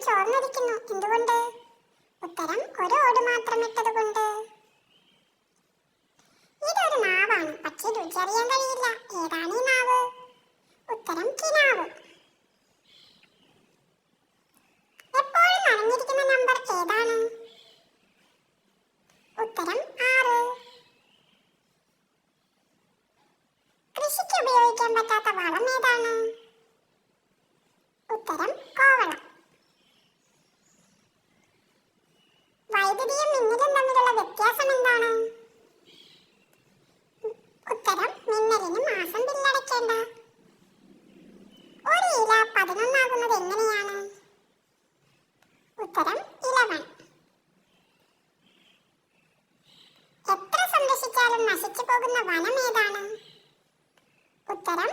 ചോർന്നൊലിക്കുന്നു. എന്തുകൊണ്ട്? ഉത്തരം ഒരു ഓട് മാത്രം ഇട്ടത് കൊണ്ട് ഇതൊരു നാവാണ്. പക്ഷേ രുചിയറിയാൻ കഴിയില്ല. ഏതാണ് ഈ നാവ്? ഉത്തരം കിനാവ്. എപ്പോഴും മറഞ്ഞിരിക്കുന്ന നമ്പർ ഏതാണ്? ഉത്തരം ആറ്. കൃഷിക്ക് ഉപയോഗിക്കാൻ പറ്റാത്ത വളം ഏതാണ്? വ്യത്യാസം എന്താണ്? ഉത്തരം മിന്നലിന് മാസം ബില്ലടയ്ക്കേണ്ട. ഒരു ഇല പതിനൊന്നാകുന്നത് എങ്ങനെയാണ്? ഉത്തരം ഇലവൻ. എത്ര സംരക്ഷിച്ചാലും നശിച്ചു പോകുന്ന വനം ഏതാണ്? ഉത്തരം